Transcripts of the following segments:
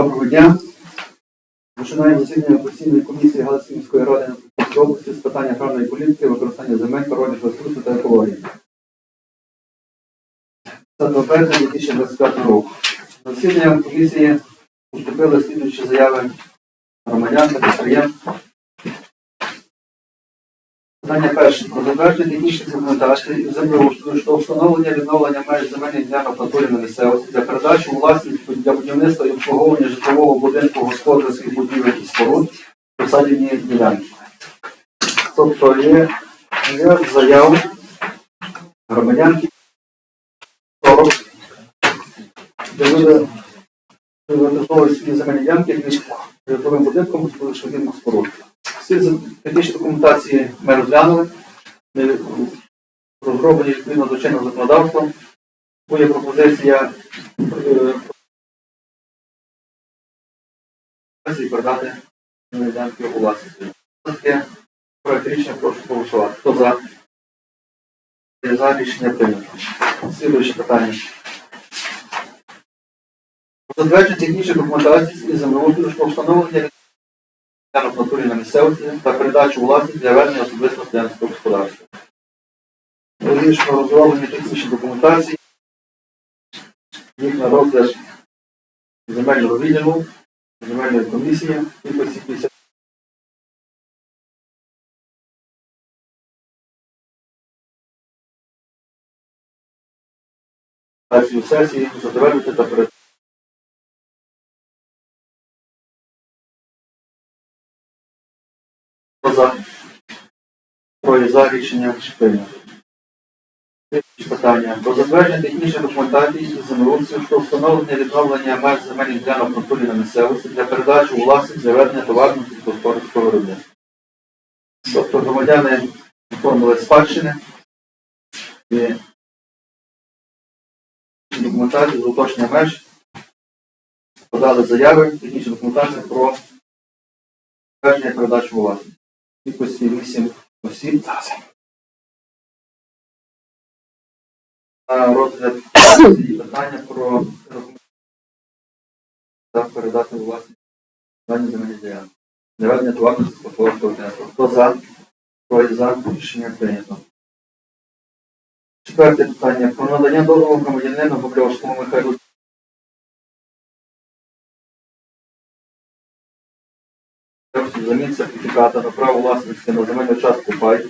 Доброго дня. Починаємо засідання постійної комісії Галицької міської ради на області з питання правної політики, використання земель, природних ресурсів та екології. 10 березня 2025 року. На засідання комісії поступили слідуючі заяви громадян та підприємств. Питання перше. Про затвердження технічних документацій і землеустрою щодо встановлення відновлення меж земельних ділянок на місцевості для передачі у для будівництва і обслуговування житлового будинку господарських будівель і споруд посадівні ділянки. Тобто є, є заяви громадянки 40, де люди приватизовують свої земельні ділянки між житловим будинком господарським споруд. Всі технічні документації ми розглянули, розроблені відповідно до чинного законодавства. Буде пропозиція е, передати ділянки у власність. Проект рішення прошу голосувати. Хто за? За рішення прийнято. Слідуюче питання. Затвердження технічної документації із землеустрою щодо встановлення натурі на місцевості та передачу у для ведення особистого селянського господарства. Рішення розроблені технічні документації, їх на розгляд земельного відділу, земельної комісії, кількості 50. Сесію сесії затвердити та передати. Троє за рішення прийнято. Питання. Про затвердження технічної документації із землеустрою щодо встановлення відновлення меж земельних ділянок в натурі на місцевості для передачі у власність для ведення товарного сільськогосподарського виробництва. Тобто громадяни оформили спадщини і документацію з уточнення меж подали заяви, технічну документацію про затвердження передачу власність. Кількості 8 осіб. Розгляд питання про передати у власність дані земельні ділянки. Для ведення товарного сільськогосподарського. Хто за? Троє за. Рішення прийнято. Четверте питання. Про надання дозволу громадянину Бобрявському Михайлу замін сертифіката на право власності на земельну частку пай,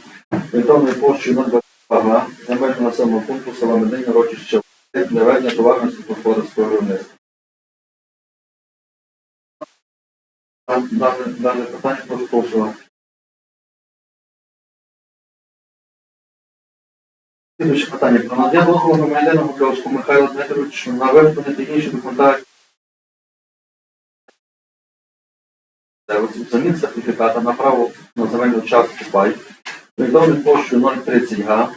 орієнтовною площею 0,22 га, межами населеного пункту села Медині, Рочище, для ведення товарного сільськогосподарського виробництва. Дане, питання прошу голосувати. Слідуюче питання. Про надання дозволу громадянину Гуглявському Михайлу Дмитровичу на виготовлення технічної документації замін сертифіката на право на земельну частку пай, орієнтовною площею 0,30 га,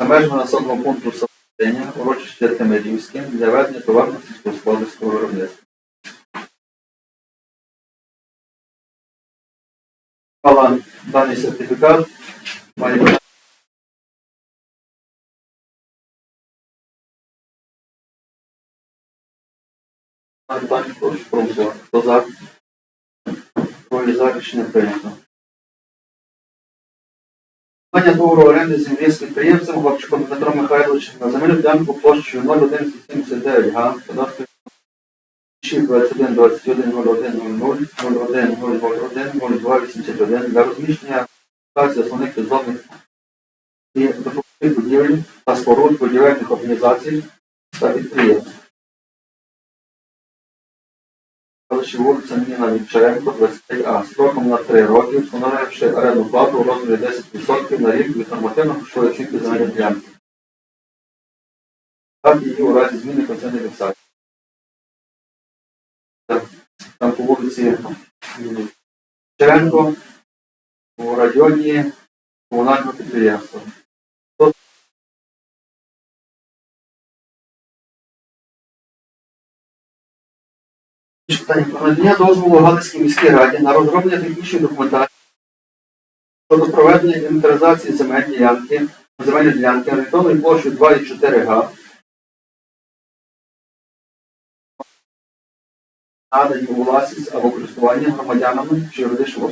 межами населеного пункту Савдення, урочище Темирівське, для ведення товарного сільськогосподарського виробництва. Але даний сертифікат має бути питання прошу проголосувати. Хто за? За рішення прийнято. Питання договору оренди землі з підприємцем Главчуком Дмитром Михайловичем на земельну ділянку площею 01179 га, кадастровий 21 21 01 00 01 001 02 81 для розміщення станції основних підземних і допомогних будівель та споруд будівельних організацій та підприємств. Селищі вулиця Ніна Вівчаренко, 25А, строком на 3 роки, встановивши оренду плату у розмірі 10% на рік від нормативно-грошової оцінки земельної ділянки. Так її у разі зміни концерної фіксації. Там по вулиці Вівчаренко, у районі комунального підприємства. Про надання дозволу Галицькій міській раді на розроблення технічної документації щодо проведення інвентаризації земельної ділянки, земельної ділянки орієнтовною площею 2,4 га надані у власність або користування громадянами чи юридичним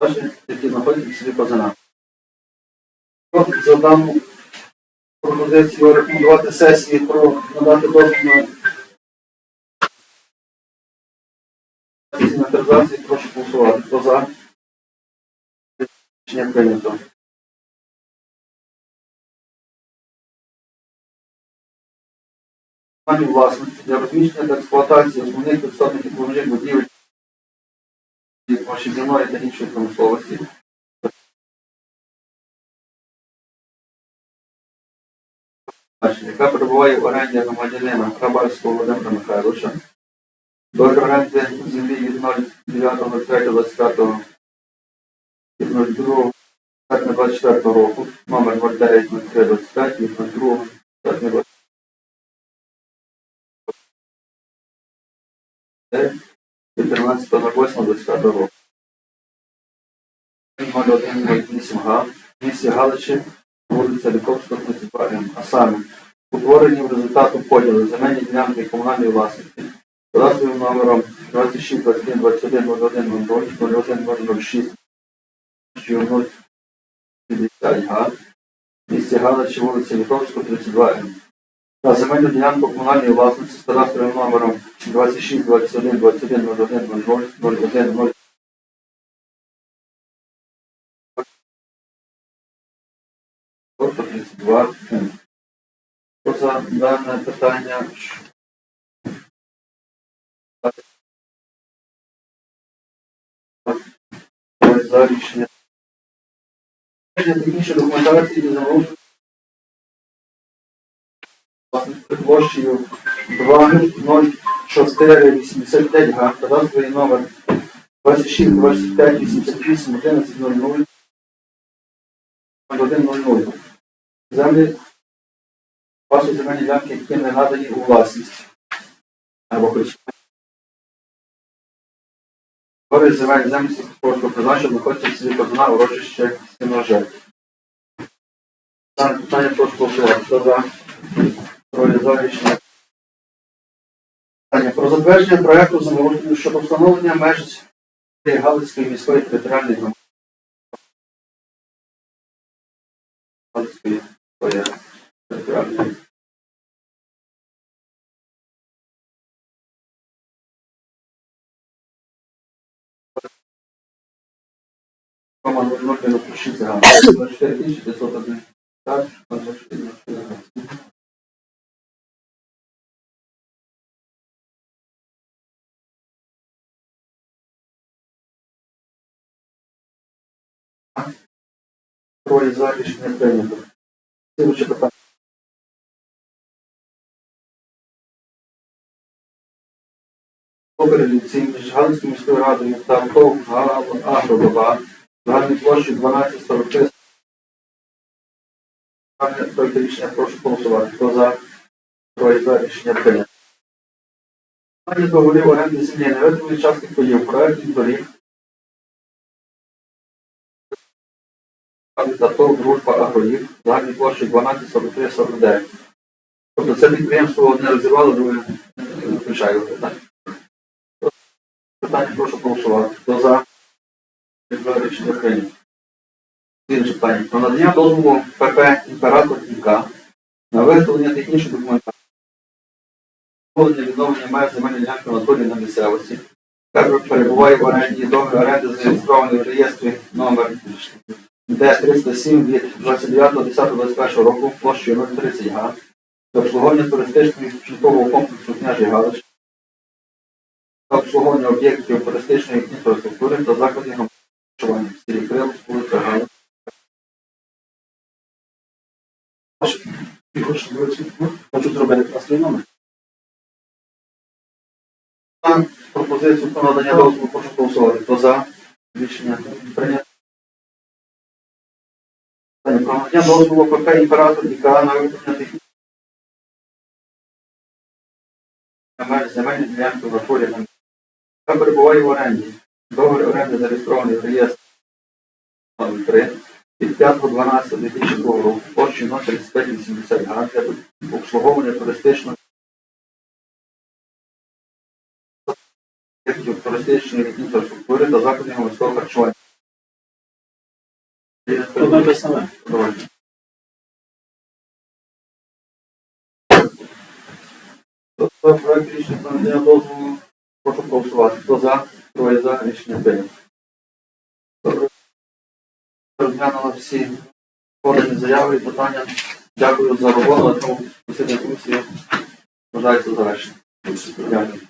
особам, які знаходяться в селі Козина. За дану пропозицію рекомендувати сесії про надати дозвіл на інвентаризацію, прошу голосувати. Хто за? Рішення прийнято. Власності для розміщення та експлуатації основних підсобних і поможних будівель пошибіної та іншої промисловості. яка перебуває в оренді громадянина Хабарського Володимира Михайловича. До землі від 09.03.25 від 02 24 року, номер 09.03.25 від 02 серпня від 13.08.25 року. 0108 га, в місті Галичі, вулиця Ліковського, 32 М. А саме, утворені в результату поділу земельні ділянки комунальної власності, кадастровим номером 26 21 21 01 00 01 006 050 га, місті Галичі, вулиця Ліковського, 32 М. На земельну ділянку комунальної власності з кадастровим номером 26 21 21 01 00 01 0 32. Хто за дане питання? За рішення. Технічні документації замовлення площею 20485 га, кадастровий номер 26 25 88 11 00 0100. Землі ваші земельні ділянки, які не надані у власність або користування. Гори земельні землі сільськогосподарського призначення знаходяться в селі Козуна, урочище Сіножель. Дане питання прошу голосувати. Хто за? Троє рішення. Питання про затвердження проекту землеустрою щодо встановлення меж Галицької міської територіальної громади. Галицької територіальної. Рома 00 напишіть за 24 тисячі 501. Так, 24 тисячі. Троє за рішення прийнято. Слідуюче питання. Обережці між Галицькою міською радою та ТОВ Агродоба загальною площею 1243. Пане проєкт рішення прошу голосувати. Хто за? Троє рішення прийнято. Пані договорів оренди землі невидимої частки подів проєктів доріг та ТОВ Дружба Агроїв загальною площею 1243-49. Тобто це підприємство одне розірвало, друге включає. Питання прошу голосувати. Хто за? Слідуюче питання. Про надання дозволу ПП «Імператор ІК» на виготовлення технічної документації. Встановлення відновлення меж земельної ділянки Анатолії на місцевості. яка перебуває в оренді договір оренди зареєстрований в реєстрі номер Д-307 від 29.10.21 року площею 030 га для обслуговування туристичного житлового комплексу княжий Галич та обслуговування об'єктів туристичної інфраструктури та закладів Крил, вулиця Галич. Хочу зробити простий номер. Пропозицію про надання дозволу прошу голосувати. Хто за? Рішення прийнято. Про надання дозволу ПП імператор ІК на виключення технічних меж земельні ділянки в натурі, яка перебуває в оренді. Договір оренди зареєстрований в реєстрі номер 3 від 5.12.2002 року. Площею 03580 га для обслуговування туристичного критичної інфраструктури та закладів громадського харчування. За проект рішення дозволу, прошу проголосувати. Хто за, троє за, день. Розглянула всі подані заяви і питання. Дякую за роботу. тому засідання комісії вважається завершеним. Дякую.